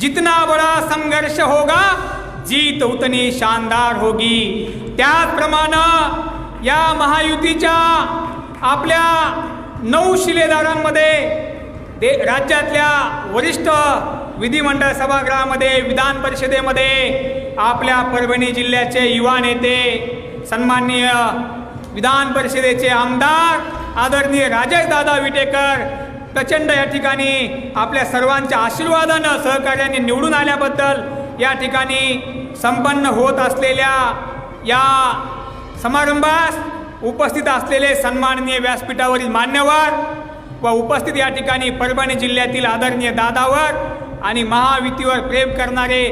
जितना बड़ा संघर्ष होगा जीत उतनी शानदार होगी। त्याचप्रमाणे या महायुतीच्या आपल्या नऊ शिलेदारांमध्ये दे राज्यातल्या वरिष्ठ विधिमंडळ सभागृहामध्ये विधान परिषदेमध्ये आपल्या परभणी जिल्ह्याचे युवा नेते सन्माननीय विधान परिषदेचे आमदार आदरणीय राजेशदादा विटेकर प्रचंड या ठिकाणी आपल्या सर्वांच्या आशीर्वादानं सहकार्याने निवडून आल्याबद्दल या ठिकाणी संपन्न होत असलेल्या या समारंभास उपस्थित असलेले सन्माननीय व्यासपीठावरील मान्यवर व उपस्थित या ठिकाणी परभणी जिल्ह्यातील आदरणीय दादावर आणि महायुतीवर प्रेम करणारे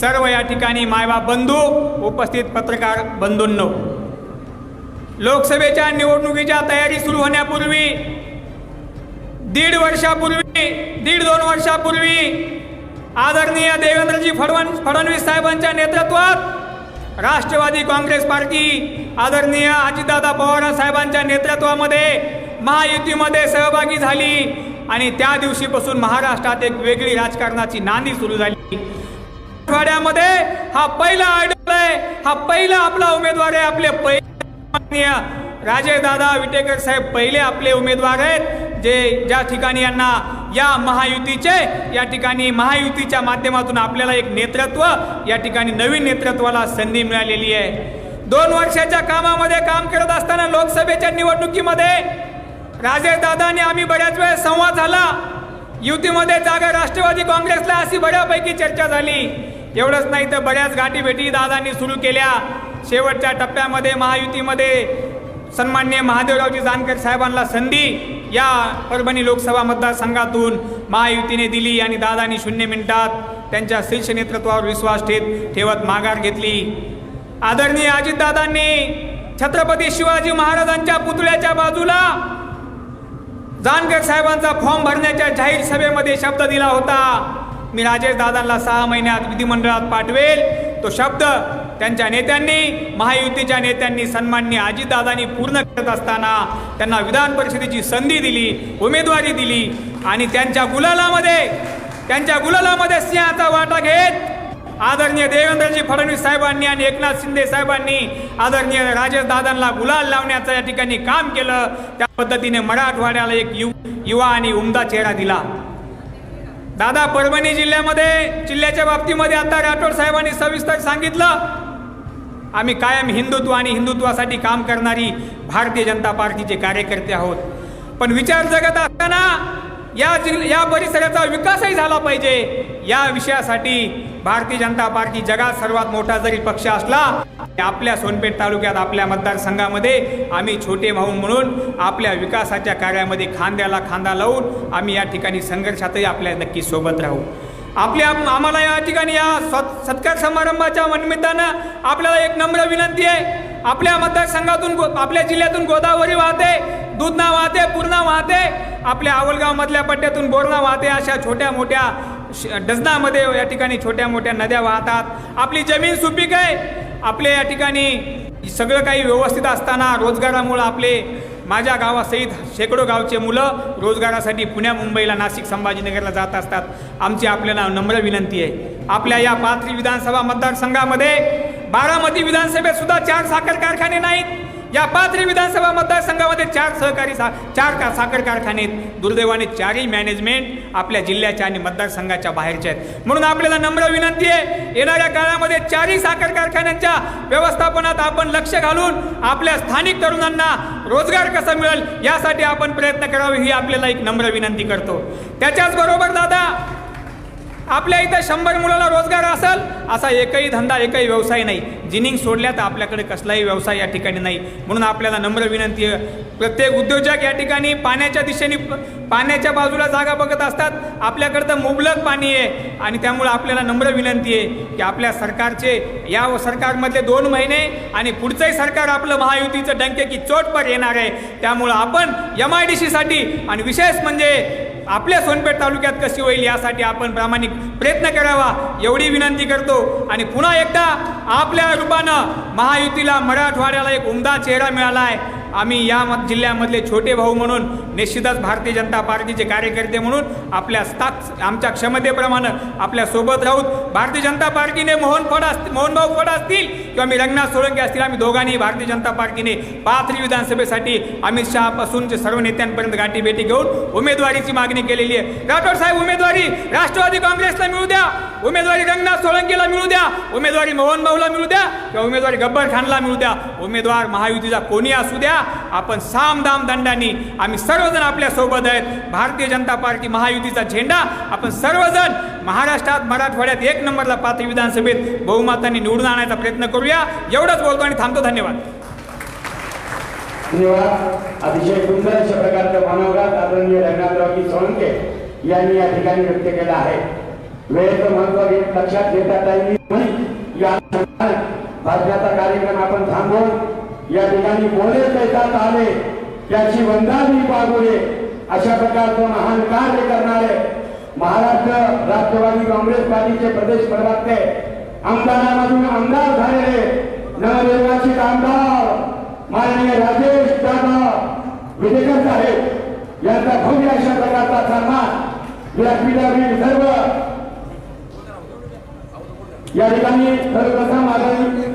सर्व या ठिकाणी मायबा बंधू उपस्थित पत्रकार बंधूंनो. लोकसभेच्या निवडणुकीच्या तयारी सुरू होण्यापूर्वी दीड वर्षापूर्वी दीड दोन वर्षापूर्वी आदरणीय देवेंद्रजी फडवण फडणवीस साहेबांच्या नेतृत्वात राष्ट्रवादी काँग्रेस पार्टी आदरणीय अजितदादा पवार साहेबांच्या नेतृत्वामध्ये महायुतीमध्ये सहभागी झाली आणि त्या दिवशीपासून महाराष्ट्रात एक वेगळी राजकारणाची नांदी सुरू झाली. मराठवाड्यामध्ये हा पहिला आयडॉल आहे हा पहिला आपला उमेदवार आहे आपले पहिले राजेदादा विटेकर साहेब पहिले आपले उमेदवार आहेत. जे ज्या ठिकाणी यांना या महायुतीचे या ठिकाणी महायुतीच्या माध्यमातून आपल्याला एक नेतृत्व या ठिकाणी नवीन नेतृत्वाला संधी मिळालेली आहे. दोन वर्षाच्या कामामध्ये काम करत असताना लोकसभेच्या निवडणुकीमध्ये राजेशदादा आणि आम्ही बऱ्याच वेळेस संवाद झाला. युतीमध्ये जागा राष्ट्रवादी काँग्रेसला अशी बऱ्यापैकी चर्चा झाली. एवढंच नाही तर बऱ्याच गाठीभेटी दादांनी सुरू केल्या. शेवटच्या टप्प्यामध्ये महायुतीमध्ये सन्मान्य महादेवरावजी जानकर साहेबांना संधी या परभणी लोकसभा मतदारसंघातून महायुतीने दिली आणि दादांनी शून्य मिनिटात त्यांच्या शीर्ष नेतृत्वावर विश्वास ठेत ठेवत माघार घेतली. आदरणीय अजितदादांनी छत्रपती शिवाजी महाराजांच्या पुतळ्याच्या बाजूला जानकर साहेबांचा फॉर्म भरण्याच्या जाहीर सभेमध्ये शब्द दिला होता. मी राजेश दादांना सहा महिन्यात विधिमंडळात पाठवेल. तो शब्द त्यांच्या नेत्यांनी महायुतीच्या नेत्यांनी सन्मान्य अजितदादांनी पूर्ण करत असताना त्यांना विधान परिषदेची संधी दिली उमेदवारी दिली आणि त्यांच्या गुलालामध्ये त्यांच्या गुलालामध्ये सिंहाचा वाटा घेत आदरणीय देवेंद्रजी फडणवीस साहेबांनी आणि एकनाथ शिंदे साहेबांनी आदरणीय राजेश दादांना गुलाल लावण्याचं या ठिकाणी काम केलं. त्या पद्धतीने मराठवाड्याला एक युवा आणि उमदा चेहरा दिला. दादा परभणी जिल्ह्यामध्ये जिल्ह्याच्या बाबतीमध्ये आता राठोड साहेबांनी सविस्तर सांगितलं. आम्ही कायम हिंदुत्व आणि हिंदुत्वासाठी काम करणारी भारतीय जनता पार्टीचे कार्यकर्ते आहोत. पण विचार जगत असताना या जिल्ह या परिसराचा विकासही झाला पाहिजे. या विषयासाठी भारतीय जनता पार्टी जगात सर्वात मोठा जरी पक्ष असला आपल्या सोनपेठ तालुक्यात आपल्या मतदारसंघामध्ये आम्ही छोटे भाऊ म्हणून आपल्या विकासाच्या कार्यामध्ये खांद्याला खांदा लावून आम्ही या ठिकाणी संघर्षातही आपल्या नक्की सोबत राहू. आपल्या आम्हाला या ठिकाणी या सत्कार समारंभाच्या निमित्तानं आपल्याला एक नम्र विनंती आहे. आपल्या मतदारसंघातून गो- आपल्या जिल्ह्यातून गोदावरी वाहते. दूधना वाहते पूर्णा वाहते. आपल्या आवलगावमधल्या पट्ट्यातून बोरणा वाहते. अशा छोट्या मोठ्या श- डझनामध्ये या ठिकाणी छोट्या मोठ्या नद्या वाहतात. आपली जमीन सुपीक आहे. आपले या ठिकाणी सगळं काही व्यवस्थित असताना रोजगारामुळं आपले माझ्या गावासहित शेकडो गावचे मुलं रोजगारासाठी पुण्या मुंबईला नाशिक संभाजीनगरला जात असतात. आमची आपल्याला नम्र विनंती आहे. आपल्या या पाथरी विधानसभा मतदारसंघामध्ये बारामती विधानसभेत सुद्धा चार साखर कारखाने नाहीत. या पाथरी विधानसभा मतदारसंघामध्ये चार सहकारी सा चार का साखर कारखाने आहेत. दुर्दैवाने चारही मॅनेजमेंट आपल्या जिल्ह्याच्या आणि मतदारसंघाच्या बाहेरच्या आहेत. म्हणून आपल्याला नम्र विनंती आहे येणाऱ्या काळामध्ये चारही साखर कारखान्यांच्या व्यवस्थापनात आपण लक्ष घालून आपल्या स्थानिक तरुणांना रोजगार कसा मिळेल यासाठी आपण प्रयत्न करावे ही आपल्याला एक नम्र विनंती करतो. त्याच्याचबरोबर दादा आपल्या इथं शंभर मुलाला रोजगार असेल असा एकही धंदा एकही व्यवसाय नाही. जिनिंग सोडल्या तर आपल्याकडे कसलाही व्यवसाय या ठिकाणी नाही. म्हणून आपल्याला नम्र विनंती आहे. प्रत्येक उद्योजक या ठिकाणी पाण्याच्या दिशेने पाण्याच्या बाजूला जागा बघत असतात. आपल्याकडे तर मुबलक पाणी आहे. आणि त्यामुळे आपल्याला नम्र विनंती आहे की आपल्या सरकारचे या सरकारमधले दोन महिने आणि पुढचंही सरकार आपलं महायुतीचं डंके की चोटपर येणार आहे. त्यामुळं आपण एम आय डी सीसाठी आणि विशेष म्हणजे आपल्या सोनपेठ तालुक्यात कशी होईल यासाठी आपण प्रामाणिक प्रयत्न करावा एवढी विनंती करतो. आणि पुन्हा एकदा आपल्या रूपानं महायुतीला मराठवाड्याला एक उमदा चेहरा मिळाला आहे. आम्ही या मत- जिल्ह्यामधले छोटे भाऊ म्हणून निश्चितच भारतीय जनता पार्टीचे कार्यकर्ते म्हणून आपल्या ताक आमच्या क्षमतेप्रमाणे आपल्यासोबत राहून भारतीय जनता पार्टीने मोहन फड असतील मोहनभाऊ फड असतील किंवा मी रंगनाथ सोळंके असतील आम्ही दोघांनी भारतीय जनता पार्टीने पाथरी विधानसभेसाठी अमित शहापासूनचे सर्व नेत्यांपर्यंत गाठीभेटी घेऊन उमेदवारीची मागणी केलेली आहे. राठोड साहेब उमेदवारी राष्ट्रवादी काँग्रेसला मिळू द्या उमेदवारी रंगनाथ सोळंकेला मिळू द्या उमेदवारी मोहन भाऊला मिळू द्या किंवा उमेदवारी गब्बर खानला मिळू द्या उमेदवार महायुतीचा कोणी असू द्या आपण साम दाम दंडानी आम्ही सर्वजण आपल्यासोबत आहेत. भारतीय जनता पार्टी महायुतीचा झेंडा आपण सर्वजण महाराष्ट्रात मराठवाड्यात एक नंबरला पाथरी विधानसभेत बहुमतांनी निवडून आणायचा प्रयत्न करूया. एवढंच बोलतो आणि थांबतो. धन्यवाद. धन्यवाद. अतिशय सुंदर अशा मनोगत आदरणीय रंगनाथरावजी सोळंके यांनी या ठिकाणी व्यक्त केला आहे. वेळेचं महत्त्व घेत लक्षात घेता टाइम या कार्यक्रम आपण थांबवून या ठिकाणी बोले देतात आले. त्याची वंदानी पागोले अशा प्रकारचं महान कार्य करणारे महाराष्ट्र राष्ट्रवादी काँग्रेस पार्टीचे प्रदेश प्रवक्ते आमदारामधून आमदार झालेले नवनिर्वाचित आमदार माननीय राजेश दादा विदेकर साहेब यांचा भव्य अशा प्रकारचा सन्मान व्यासपीठावरील सर्व या ठिकाणी सर्वप्रथम आदरणीय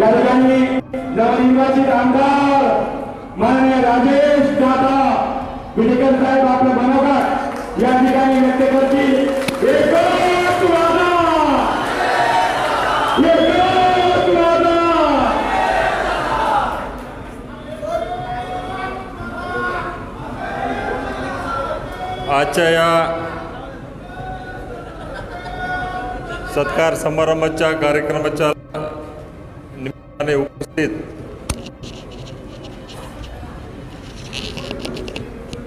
या ठिकाणी नवनिर्वाचित आमदार माननीय राजेश दादा विडेकर साहेब आपलं मनोगत या ठिकाणी व्यक्त करतील. एकच वादा एकच वादा आजच्या या सत्कार समारंभाच्या कार्यक्रमाच्या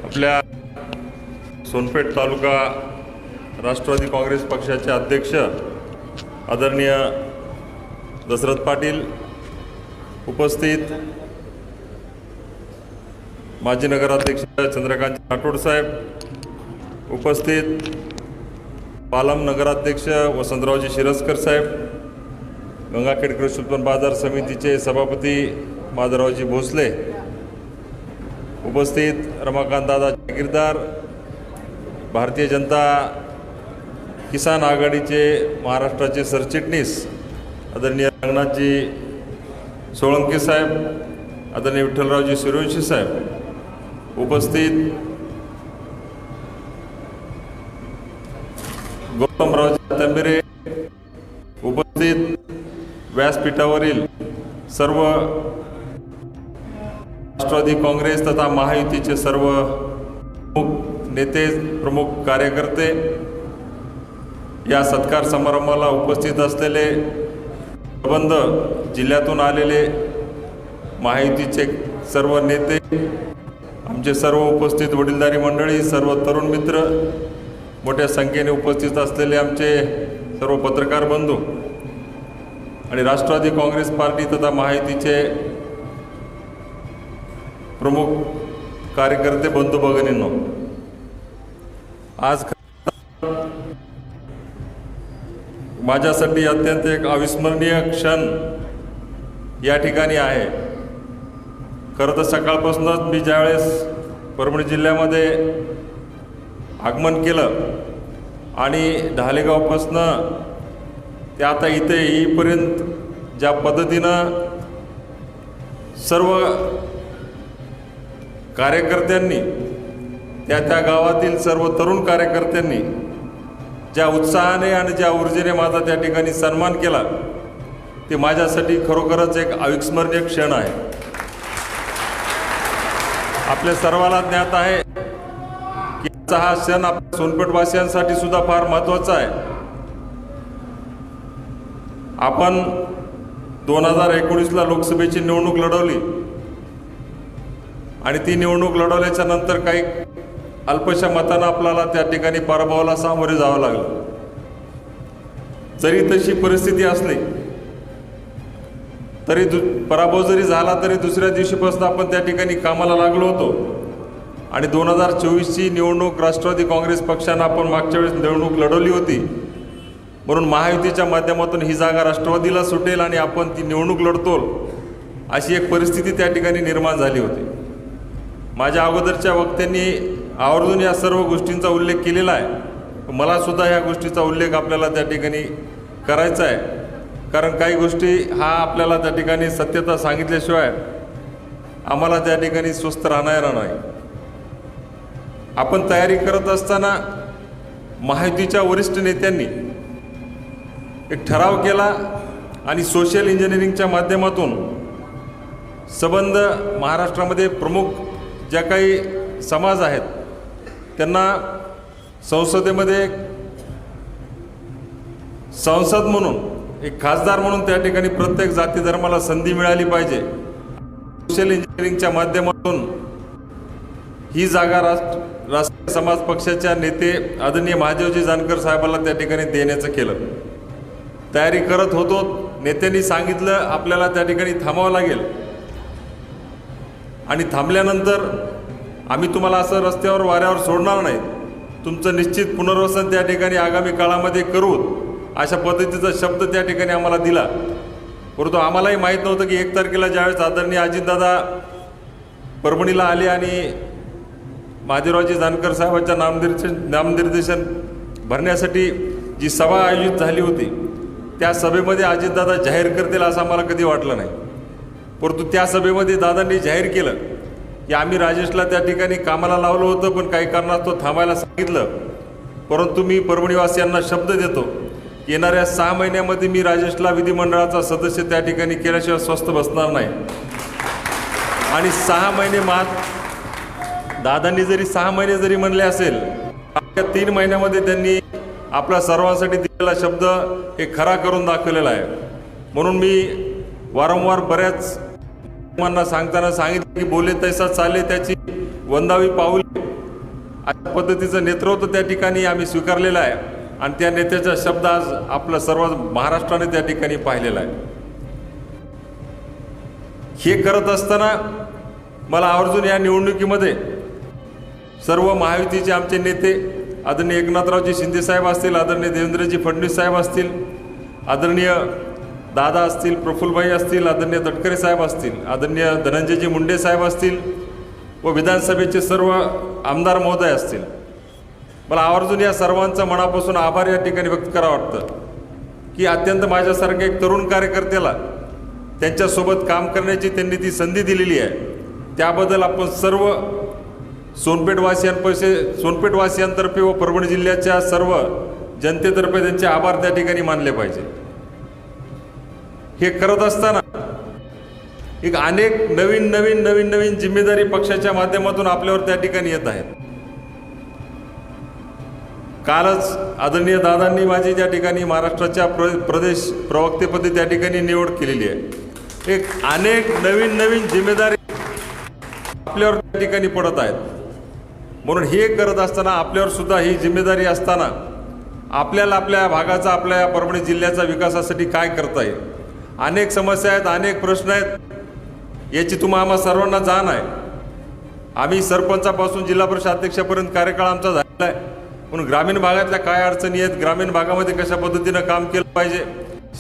आपल्या सोनपेठ तालुका राष्ट्रवादी काँग्रेस पक्षाचे अध्यक्ष आदरणीय दशरथ पाटील उपस्थित. माजी नगराध्यक्ष चंद्रकांत राठोड साहेब उपस्थित. पालम नगराध्यक्ष वसंतरावजी शिरस्कर साहेब गंगाखेड कृषी उत्पन्न बाजार समितीचे सभापती माधवरावजी भोसले उपस्थित रमाकांत दादा जागीरदार भारतीय जनता किसान आघाडीचे महाराष्ट्राचे सरचिटणीस आदरणीय रंगनाथजी सोळंकी साहेब आदरणीय विठ्ठलरावजी सूर्यवंशी साहेब उपस्थित गौतमरावजी तंबिरे व्यासपीठावरील सर्व राष्ट्रवादी काँग्रेस तथा महायुतीचे सर्व प्रमुख नेते प्रमुख कार्यकर्ते या सत्कार समारंभाला उपस्थित असलेले प्रबंध जिल्ह्यातून आलेले महायुतीचे सर्व नेते आमचे सर्व उपस्थित वडीलधारी मंडळी सर्व तरुण मित्र मोठ्या संख्येने उपस्थित असलेले आमचे सर्व पत्रकार बंधू आणि राष्ट्रवादी काँग्रेस पार्टी तथा महायुतीचे प्रमुख कार्यकर्ते बंधू भगिनींनो आज माझ्यासाठी अत्यंत एक अविस्मरणीय क्षण या ठिकाणी आहे. खरं तर सकाळपासूनच मी ज्यावेळेस परभणी जिल्ह्यामध्ये आगमन केलं आणि ढालेगावपासनं ते आता इथे येईपर्यंत ज्या पद्धतीनं सर्व कार्यकर्त्यांनी त्या त्या गावातील सर्व तरुण कार्यकर्त्यांनी ज्या उत्साहाने आणि ज्या ऊर्जेने माझा त्या ठिकाणी सन्मान केला ते माझ्यासाठी खरोखरच एक अविस्मरणीय क्षण आहे. आपल्या सर्वाला ज्ञात आहे की हा क्षण आपल्या सोनपेठवासियांसाठी सुद्धा फार महत्त्वाचा आहे. आपण दोन हजार एकोणीसला लोकसभेची निवडणूक लढवली. आणि ती निवडणूक लढवल्याच्या नंतर काही अल्पशा मतानं आपल्याला त्या ठिकाणी पराभवाला सामोरे जावं लागलं. जरी तशी परिस्थिती असली तरी दु पराभव जरी झाला तरी दुसऱ्या दिवशीपासून आपण त्या ठिकाणी कामाला लागलो होतो. आणि दोन हजार चोवीसची निवडणूक राष्ट्रवादी काँग्रेस पक्षानं आपण मागच्या वेळेस निवडणूक लढवली होती. म्हणून महायुतीच्या माध्यमातून ही जागा राष्ट्रवादीला सुटेल आणि आपण ती निवडणूक लढतो अशी एक परिस्थिती त्या ठिकाणी निर्माण झाली होती. माझ्या अगोदरच्या वक्त्यांनी आवर्जून या सर्व गोष्टींचा उल्लेख केलेला आहे. मला सुद्धा ह्या गोष्टीचा उल्लेख आपल्याला त्या ठिकाणी करायचा आहे. कारण काही गोष्टी हा आपल्याला त्या ठिकाणी सत्यता सांगितल्याशिवाय आम्हाला त्या ठिकाणी स्वस्थ राहणार नाही. आपण तयारी करत असताना माहितीच्या वरिष्ठ नेत्यांनी एक ठराव केला आणि सोशल इंजिनिअरिंगच्या माध्यमातून संबंध महाराष्ट्रामध्ये प्रमुख ज्या काही समाज आहेत त्यांना संसदेमध्ये संसद म्हणून एक खासदार म्हणून त्या ठिकाणी प्रत्येक जाती धर्माला संधी मिळाली पाहिजे. सोशल इंजिनिअरिंगच्या माध्यमातून ही जागा राष्ट्र राष्ट्रीय समाज पक्षाच्या नेते आदरणीय महादेवजी जानकर साहेबांना त्या ठिकाणी देण्याचं केलं. तयारी करत होतो. नेत्यांनी सांगितलं आपल्याला त्या ठिकाणी थांबावं लागेल. आणि थांबल्यानंतर आम्ही तुम्हाला असं रस्त्यावर वाऱ्यावर सोडणार नाही. तुमचं निश्चित पुनर्वसन त्या ठिकाणी आगामी काळामध्ये करू. अशा पद्धतीचा शब्द त्या ठिकाणी आम्हाला दिला. परंतु आम्हालाही माहीत नव्हतं की एक तारखेला ज्यावेळेस आदरणीय अजितदादा परभणीला आले आणि महादेवरावजी जानकर साहेबांच्या नामनिर्देशन नामनिर्देशन भरण्यासाठी जी सभा आयोजित झाली होती त्या सभेमध्ये अजितदादा जाहीर करतील असं आम्हाला कधी वाटलं नाही. परंतु त्या सभेमध्ये दादांनी जाहीर केलं की आम्ही राजेशला त्या ठिकाणी कामाला लावलं होतं पण काही कारणास्तव थांबायला सांगितलं. परंतु मी परभणीवासियांना शब्द देतो येणाऱ्या सहा महिन्यामध्ये मी राजेशला विधिमंडळाचा सदस्य त्या ठिकाणी केल्याशिवाय स्वस्थ बसणार नाही. आणि सहा महिने मात दादांनी जरी सहा महिने जरी म्हणले असेल त्या तीन महिन्यामध्ये त्यांनी आपल्या सर्वांसाठी दिलेला शब्द हे खरा करून दाखवलेला आहे. म्हणून मी वारंवार बऱ्याच सांगताना सांगितलं की बोले तैसा चाले त्याची वंदावी पाऊल. अशा पद्धतीचं नेतृत्व त्या ठिकाणी आम्ही स्वीकारलेलं आहे. आणि त्या नेत्याचा शब्द आज आपलं सर्व महाराष्ट्राने त्या ठिकाणी पाहिलेला आहे. हे करत असताना मला आवर्जून या निवडणुकीमध्ये सर्व महायुतीचे आमचे नेते आदरणीय एकनाथरावजी शिंदेसाहेब असतील आदरणीय देवेंद्रजी फडणवीस साहेब असतील आदरणीय दादा असतील प्रफुल्लभाई असतील आदरणीय तटकरे साहेब असतील आदरणीय धनंजयजी मुंडे साहेब असतील व विधानसभेचे सर्व आमदार महोदय असतील. मला आवर्जून या सर्वांचा मनापासून आभार या ठिकाणी व्यक्त करावं वाटतं की अत्यंत माझ्यासारख्या एक तरुण कार्यकर्त्याला त्यांच्यासोबत काम करण्याची त्यांनी ती संधी दिलेली आहे. त्याबद्दल आपण सर्व सोनपेठवासियांपैसे सोनपेठवासियांतर्फे व परभणी जिल्ह्याच्या सर्व जनतेतर्फे त्यांचे आभार त्या ठिकाणी मानले पाहिजे. हे करत असताना एक अनेक नवीन नवीन नवीन नवीन जिम्मेदारी पक्षाच्या माध्यमातून आपल्यावर त्या ठिकाणी येत आहेत. कालच आदरणीय दादांनी माझी त्या ठिकाणी महाराष्ट्राच्या प्र प्रदेश प्रवक्तेपदी त्या ठिकाणी निवड केलेली आहे. एक अनेक नवीन नवीन जिम्मेदारी आपल्यावर त्या ठिकाणी पडत आहेत. म्हणून हे करत असताना आपल्यावर सुद्धा ही जिम्मेदारी असताना आपल्याला आपल्या भागाचा आपल्या परभणी जिल्ह्याचा विकासासाठी काय करता येईल? अनेक समस्या आहेत अनेक प्रश्न आहेत. याची तुम्हा आम्हा सर्वांना जाण आहे. आम्ही सरपंचापासून जिल्हा परिषद अध्यक्षापर्यंत कार्यकाळ आमचा झालेला आहे. म्हणून ग्रामीण भागातल्या काय अडचणी आहेत ग्रामीण भागामध्ये कशा पद्धतीनं काम केलं पाहिजे?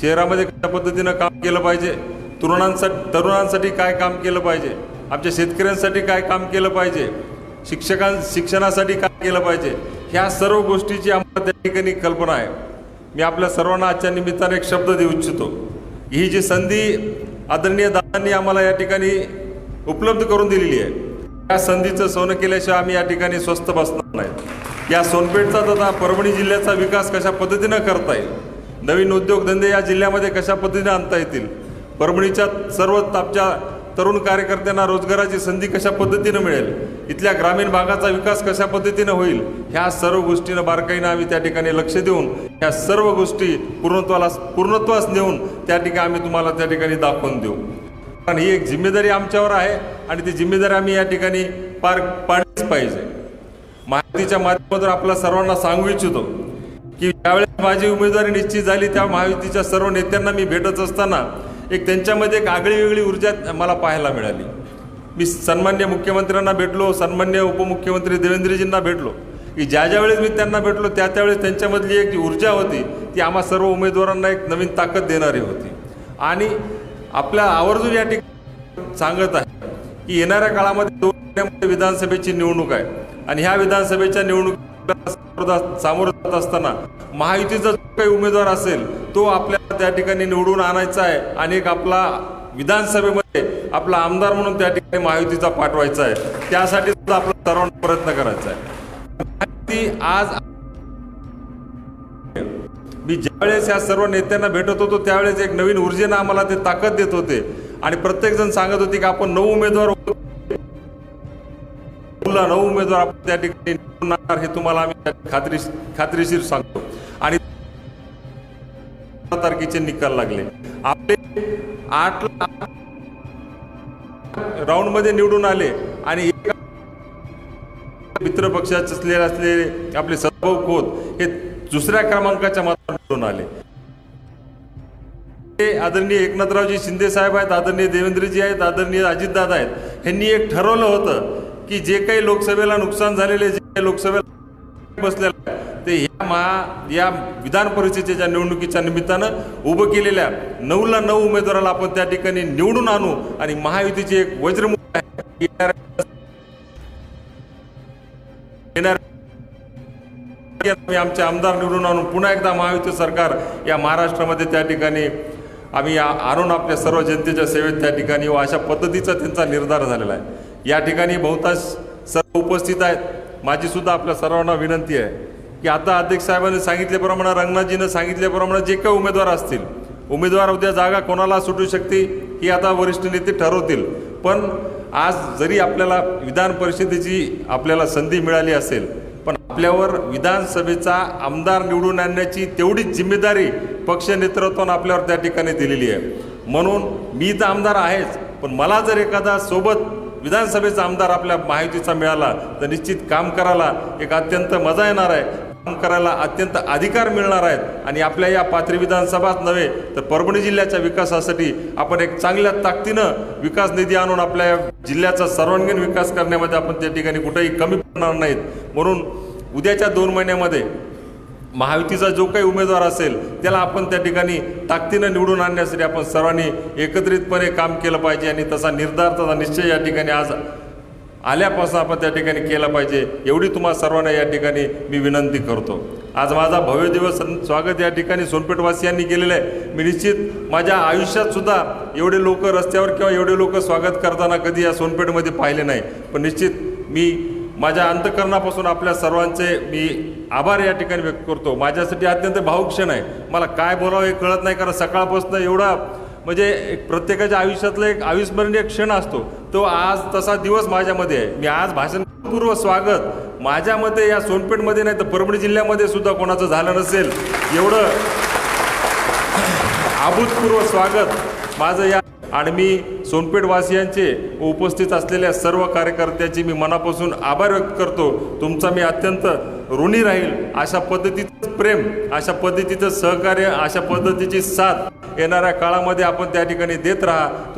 शहरामध्ये कशा पद्धतीनं काम केलं पाहिजे? तरुणांसाठी तरुणांसाठी काय काम केलं पाहिजे? आमच्या शेतकऱ्यांसाठी काय काम केलं पाहिजे? शिक्षकां शिक्षणासाठी काय केलं पाहिजे? ह्या सर्व गोष्टीची आम्हाला त्या ठिकाणी कल्पना आहे. मी आपल्या सर्वांना आजच्या निमित्ताने एक शब्द देऊ इच्छितो. ही जी संधी आदरणीय दादांनी आम्हाला या ठिकाणी उपलब्ध करून दिलेली आहे त्या संधीचं सोनं केल्याशिवाय आम्ही या ठिकाणी स्वस्त बसणार नाही. या सोनपेठचा तथा परभणी जिल्ह्याचा विकास कशा पद्धतीनं करता येईल? नवीन उद्योगधंदे या जिल्ह्यामध्ये कशा पद्धतीने आणता येतील? परभणीच्या सर्व तापच्या तरुण कार्यकर्त्यांना रोजगाराची संधी कशा पद्धतीनं मिळेल? इथल्या ग्रामीण भागाचा विकास कशा पद्धतीनं होईल? ह्या सर्व गोष्टीनं बारकाईनं आम्ही त्या ठिकाणी लक्ष देऊन ह्या सर्व गोष्टी पूर्णत्वाला पूर्णत्वास नेऊन त्या ठिकाणी आम्ही तुम्हाला त्या ठिकाणी दाखवून देऊ. कारण ही एक जिम्मेदारी आमच्यावर आहे आणि ती जिम्मेदारी आम्ही या ठिकाणी पार पाडलीच पाहिजे. माहितीच्या माध्यमातून आपल्या सर्वांना सांगू इच्छितो की ज्यावेळेस माझी उमेदवारी निश्चित झाली त्या महायुतीच्या सर्व नेत्यांना मी भेटत असताना एक त्यांच्यामध्ये एक आगळी वेगळी ऊर्जा मला पाहायला मिळाली. मी सन्मान्य मुख्यमंत्र्यांना भेटलो सन्मान्य उपमुख्यमंत्री देवेंद्रजींना भेटलो. की ज्या ज्या वेळेस मी त्यांना भेटलो त्या त्यावेळेस त्यांच्यामधली एक ऊर्जा होती ती आम्हा सर्व उमेदवारांना एक नवीन ताकद देणारी होती. आणि आपल्या आवर्जून या ठिकाणी सांगत आहे की येणाऱ्या काळामध्ये दोन महिन्यामध्ये विधानसभेची निवडणूक आहे. आणि ह्या विधानसभेच्या निवडणुकीला सामोरं जात असताना महायुतीचा जो काही उमेदवार असेल तो आपल्या त्या ठिकाणी निवडून आणायचा आहे आणि एक आपला विधानसभेमध्ये आपला आमदार म्हणून त्या ठिकाणी महायुतीचा पाठवायचा आहे. त्यासाठी सुद्धा आपला सर्वांना प्रयत्न करायचा आहे. आज मी ज्यावेळेस या सर्व नेत्यांना भेटत होतो त्यावेळेस एक नवीन ऊर्जेनं आम्हाला ते ताकद देत होते. आणि प्रत्येक जण सांगत होते की आपण नऊ उमेदवार तुला नऊ उमेदवार आपण त्या ठिकाणी निवडून हे तुम्हाला आम्ही खात्री खात्रीशीर सांगतो. आणि तारखेचे निकाल लागले. आपले आठ राऊंडमध्ये निवडून आले आणि मित्र पक्षात असलेले असलेले आपले सभाऊ खोत हे दुसऱ्या क्रमांकाच्या मतावर निवडून आले. आदरणीय एकनाथरावजी शिंदे साहेब आहेत आदरणीय देवेंद्रजी आहेत आदरणीय अजितदादा आहेत. ह्यांनी एक ठरवलं होतं की जे काही लोकसभेला नुकसान झालेले जे काही लोकसभेला बसलेलं ते ह्या महा या विधान परिषदेच्या निवडणुकीच्या निमित्तानं उभं केलेल्या नऊला नऊ उमेदवाराला आपण त्या ठिकाणी निवडून आणू आणि महायुतीची एक वज्रमुख आमचे आमदार निवडून आणून पुन्हा एकदा महायुती सरकार या महाराष्ट्रामध्ये त्या ठिकाणी आम्ही आणून आपल्या सर्व जनतेच्या सेवेत त्या ठिकाणी व अशा पद्धतीचा त्यांचा निर्धार झालेला आहे. या ठिकाणी बहुतांश सर्व उपस्थित आहेत. माझी सुद्धा आपल्या सर्वांना विनंती आहे. की आता अध्यक्ष साहेबांनी सांगितल्याप्रमाणे रंगनाथजीनं सांगितल्याप्रमाणे जे काही उमेदवार असतील उमेदवार उद्या जागा कोणाला सुटू शकते ही आता वरिष्ठ नेते ठरवतील. पण आज जरी आपल्याला विधान परिषदेची आपल्याला संधी मिळाली असेल पण आपल्यावर विधानसभेचा आमदार निवडून आणण्याची तेवढीच जिम्मेदारी पक्ष नेतृत्वानं आपल्यावर त्या ठिकाणी दिलेली आहे. म्हणून मी तर आमदार आहेच पण मला जर एखादा सोबत विधानसभेचा आमदार आपल्या माहितीचा मिळाला तर निश्चित काम करायला एक अत्यंत मजा येणार आहे. करायला अत्यंत अधिकार मिळणार आहेत. आणि आपल्या या पाथरी विधानसभाच नव्हे तर परभणी जिल्ह्याच्या विकासासाठी आपण एक चांगल्या ताकदीनं विकास निधी आणून आपल्या जिल्ह्याचा सर्वांगीण विकास करण्यामध्ये आपण त्या ठिकाणी कुठेही कमी पडणार नाहीत. म्हणून उद्याच्या दोन महिन्यामध्ये महायुतीचा जो काही उमेदवार असेल त्याला आपण त्या ठिकाणी ताकदीनं निवडून आणण्यासाठी आपण सर्वांनी एकत्रितपणे काम केलं पाहिजे आणि तसा निर्धार तसा निश्चय या ठिकाणी आज आल्यापासून आपण त्या ठिकाणी केला पाहिजे. एवढी तुम्हा सर्वांना या ठिकाणी मी विनंती करतो. आज माझा भव्य दिवस स्वागत या ठिकाणी सोनपेठवासियांनी केलेलं आहे. मी निश्चित माझ्या आयुष्यातसुद्धा एवढे लोक रस्त्यावर किंवा एवढे लोक स्वागत करताना कधी या सोनपेठमध्ये पाहिले नाही. पण निश्चित मी माझ्या अंतकरणापासून आपल्या सर्वांचे मी आभार या ठिकाणी व्यक्त करतो. माझ्यासाठी अत्यंत भावुक क्षण आहे. मला काय बोलावं हे कळत नाही कारण सकाळपासून एवढा म्हणजे एक प्रत्येकाच्या आयुष्यातला एक अविस्मरणीय क्षण असतो. तो आज तसा दिवस माझ्यामध्ये आहे. मी आज भाषणपूर्व स्वागत. माझ्या मते या सोनपेठमध्ये नाही तर परभणी जिल्ह्यामध्ये सुद्धा कोणाचं झालं नसेल. एवढं अभूतपूर्व स्वागत माझं या आणि मी सोनपेठवासियांचे उपस्थित असलेल्या सर्व कार्यकर्त्याचे मी मनापासून आभार व्यक्त करतो. तुमचा मी अत्यंत ऋणी राहील अशा पद्धतीचं प्रेम अशा पद्धतीचं सहकार्य अशा पद्धतीची साथ येणाऱ्या काळामध्ये आपण त्या ठिकाणी देत राहा.